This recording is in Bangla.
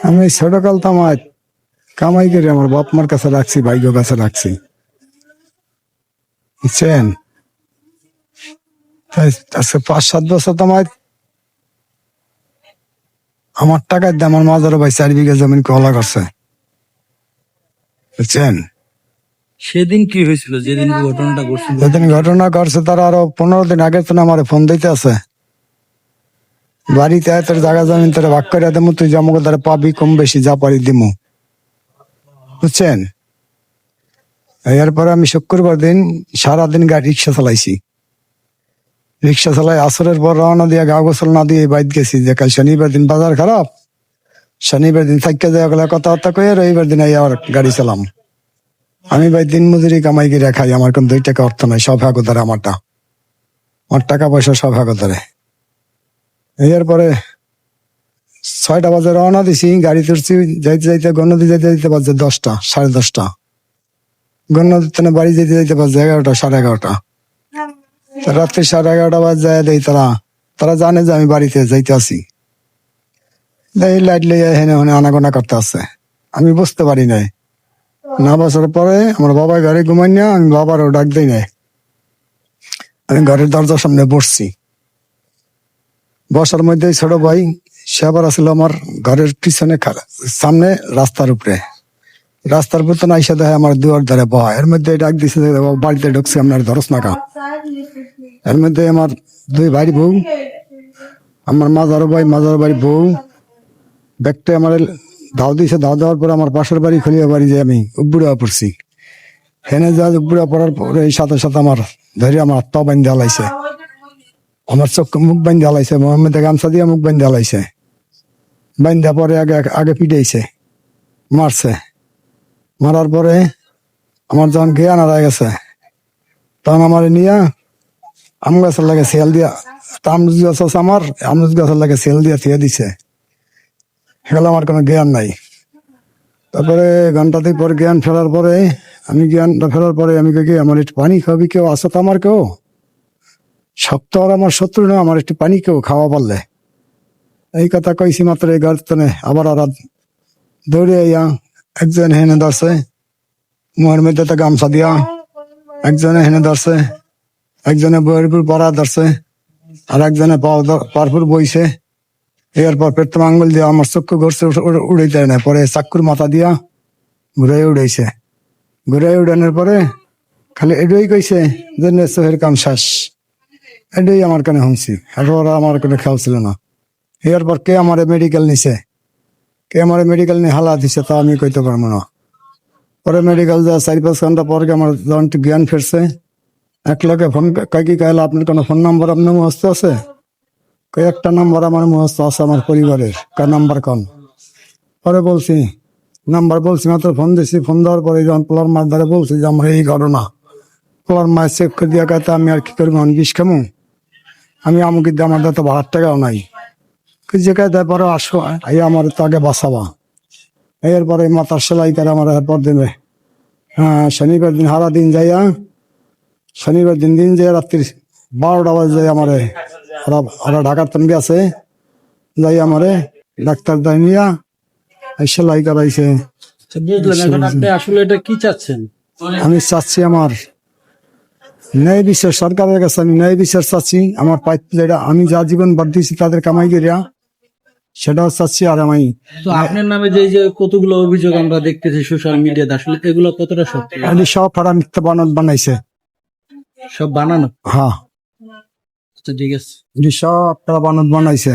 আমি ছোটকাল তামাই কামাই করে আমার বাপ মার কাছে রাখছি ভাইগো কাছে রাখছি। বুঝছেন? আজকে পাঁচ সাত বছর তামাই আমার টাকার দিয়ে আমার মাজারও ভাই চার বিঘা জমিন কলা করছে। বুঝছেন? সেদিন কি হয়েছিল? যেদিন ঘটনাটা ঘটছিল। যেদিন ঘটনা ঘটছে তারা আরও পনেরো দিন আগে তো আমার ফোন দিতে আছে। বাড়িতে তোর জায়গা জমিন তোর ভাগ করে দেবো, তুই জমা তারা পাবি, কম বেশি যা পারি দিমু। বুঝছেন? এরপরে আমি শুক্রবার দিন সারাদিন গাড়ি রিক্সা চালাইছি। রিক্সা চালাই আসরের পর রওনা দিয়ে গা গোসল না দিয়ে বাইর গেছি। যে কাল শনিবার দিন বাজার খারাপ, শনিবার দিন থাকতে দেওয়া গেলে কথাবার্তা কয়ে রবিবার দিন আই আবার গাড়ি চালাম। আমি ভাই দিন মজুরি কামাই করে খাই, আমার কোন দুই টাকা অর্থ নাই, সব হাগো ধরে আমারটা। আমার টাকা পয়সা সব হাগো ধরে। এরপরে ছয়টা বাজে রওনা দিছি, গাড়ি তুলছি যাইতে যাইতে গণনদী যাইতে যাইতে বাজে দশটা, সাড়ে দশটা। গণনদীতে না বাড়ি যেতে যাইতে বাজে এগারোটা, সাড়ে এগারোটা। রাত্রি সাড়ে এগারোটা বাজে যায় দেই তারা। তারা জানে যে আমি বাড়িতে যাইতে আছি। এই লাইট লইয়া হেনে হেনে আনাগোনা করতে আছে। আমি বুঝতে পারি নাই। না বছর পরে আমার বাবা ঘরে ঘুমাই না আমি বাবারও ডাক দিই নাই। আমি ঘরের দরজার সামনে বসছি। বসার মধ্যে ছোট ভাই সে আবার আসলে আমার ঘরের পিছনে সামনে রাস্তার উপরে। রাস্তার উপর তো না এসে দেখে আমার দুয়ার ধারে বহা। এর মধ্যে ডাক দিছে যে, "বাবা, বাড়িতে ঢুকছি আপনার ধরস নাকা এর মধ্যে আমার দুই ভাই বউ আমার মাজারো ভাই মাজার বাড়ি বউ ব্যাগটা আমার দাও দিয়েছে দাও দেওয়ার পর আমার পাশের বাড়ি খুলিয়া বাড়ি যে আমি উব্বুড়া পড়ছি। হেনে যা উব্বুড়া পড়ার পরে এই সাথে সাথে আমার ধরে আমার পা বান্ধে হালাইছে আমার চোখ মুখ বান্ধে হালাইছে মোহাম্মদ গামছা দিয়ে মুখ বান্ধে হালাইছে বান্ধা পরে আগে আগে পিটাইছে, মারছে। মারার পরে আমার যখন জ্ঞান হারায় গেছে, তখন আমার নিয়ে আম গাছের লাগে সেল দিয়া আমরুজ গাছ আছে আমার আমরুজ গাছের লাগে সেল দিয়া থিয়ে দিছে। সেগুলো আমার কোনো জ্ঞান নাই। তারপরে ঘণ্টা দুই পর জ্ঞান ফেরার পরে, আমি জ্ঞানটা ফেরার পরে আমি কি, আমার একটু পানি খাবি কেউ? আসো তো আমার কেউ? আর আমার শত্রু না, আমার একটু পানি কেউ খাওয়া পারলে। এই কথা কইছি মাত্র এই গার্তনে আবার আর দৌড়ে আইয়া একজন হেনে ধরছে। মুহের মধ্যে তো গামছা দিয়া। একজনে হেনে ধরছে। একজনে বইয়ের পড়া ধরছে। আর একজনে পারপুর বইছে। এরপর পেট্রোল আঙ্গুল দিয়ে আমার চক্ষু ঘুরছে উড়াইতে না পরে চাক্কুর মাথা দিয়া ঘুরে উড়াইছে। ঘুরে উড়ানোর পরে খালি এটাই কইছে যে নেসের কাম শেষ। এটাই আমার কানে শুনছি। আর ওরা আমার কোনো খেয়াল ছিল না। এরপর কে আমার মেডিকেল নিছে? কে আমার মেডিকেল নিয়ে হালা দিছে তা আমি কইতে পারব না। পরে মেডিকেল যা চারি পাঁচ ঘণ্টা পরে আমার যখন জ্ঞান ফিরছে, এক লোকে ফোন কয় কি কইলো, আপনার কোনো ফোন নাম্বার আপনার মুখস্থ আছে? কয়েকটা নাম্বার আমার মুখস্থ আছে আমার পরিবারের। কার নাম্বার কন? পরে বলছি নাম্বার বলছি মাত্র ফোন দিছি। ফোন দেওয়ার পরে যখন পোলার মাছ ধরে বলছি যে আমার এই ঘটনা। পোলার মাছ চেক করে দিয়া আমি আর কি করব? আমি বিষ খামু? আমি আমাকে আমার তো ভাড়ার টাকাও নাই। যে কায় তারপরে আসো এই আমার তো আগে বাঁচাবা। এরপরে মাথার সেলাই করে আমার এরপর দিনে হ্যাঁ শনিবার দিন হারা দিন যাইয়া শনিবার দিন দিন যাই রাত্রি বারোটা বাজে যাই আমারে ওরা ঢাকার তনবি আছে যাই আমারে ডাক্তার দাই নিয়া এই সেলাই করাইছে। আচ্ছা, আসলে এটা কি চাচ্ছেন? আমি চাচ্ছি আমার ন্যায় বিচার সরকারের কাছে আমি ন্যায় বিচার চাচ্ছি। আমার পাইপ যেটা আমি যা জীবন বাদ দিয়েছি তাদের কামাই করিয়া সেটাও চাচ্ছি আর আমি। তো আপনার নামে যে যে কতগুলো অভিযোগ আমরা দেখতেছি সোশ্যাল মিডিয়াতে আসলে এগুলো কতটা সত্যি? আমি সব ফাড়া মিথ্যা বানান বানাইছে। সব বানানো? হ্যাঁ। আচ্ছা ঠিক আছে। সব ফাড়া বানান বানাইছে।